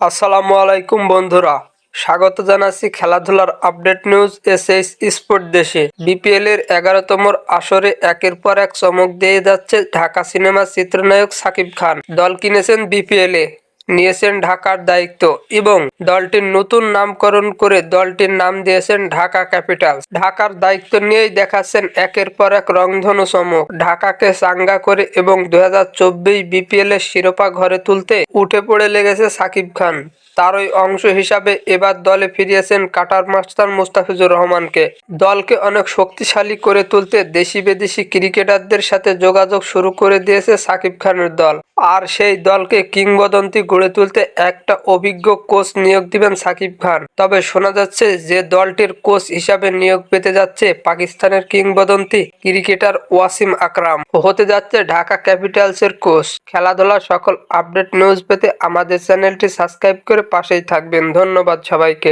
আসসালামু আলাইকুম বন্ধুরা। স্বাগত জানাচ্ছি খেলাধুলার update news S S sport দেশে। বিপিএল এর এগারোতম আসরে একের পর এক চমক দিয়ে যাচ্ছে ঢাকা সিনেমার চিত্রনায়ক সাকিব খান। দল কিনেছেন বিপিএল। এ নিয়েছেন ঢাকার দায়িত্ব এবং দলটির নতুন নামকরণ করে দলটির নাম দিয়েছেন ঢাকা ক্যাপিটালস। ঢাকার দায়িত্ব নিয়েই দেখাচ্ছেন একের পর এক রংধনু চমক। ঢাকাকে চাঙ্গা করে এবং দু হাজার চব্বিশ বিপিএল এর শিরোপা ঘরে তুলতে উঠে পড়ে লেগেছে সাকিব খান। তারই অংশ হিসাবে এবার দলে ফিরিয়েছেন কাটার মাস্টার মুস্তাফিজুর রহমানকে। দলকে অনেক শক্তিশালী করে তুলতে দেশি বিদেশি ক্রিকেটারদের সাথে যোগাযোগ শুরু করে দিয়েছে সাকিব খানের দল। আর সেই দলকে কিংবদন্তি গড়ে তুলতে একটা অভিজ্ঞ কোচ নিয়োগ দিবেন সাকিব খান। তবে শোনা যাচ্ছে যে দলটির কোচ হিসাবে নিয়োগ পেতে যাচ্ছে পাকিস্তানের কিংবদন্তি ক্রিকেটার ওয়াসিম আকরাম। হতে যাচ্ছে ঢাকা ক্যাপিটালসের কোচ। খেলাধুলার সকল আপডেট নিউজ পেতে আমাদের চ্যানেলটি সাবস্ক্রাইব করে পাশেই থাকবেন। ধন্যবাদ সবাইকে।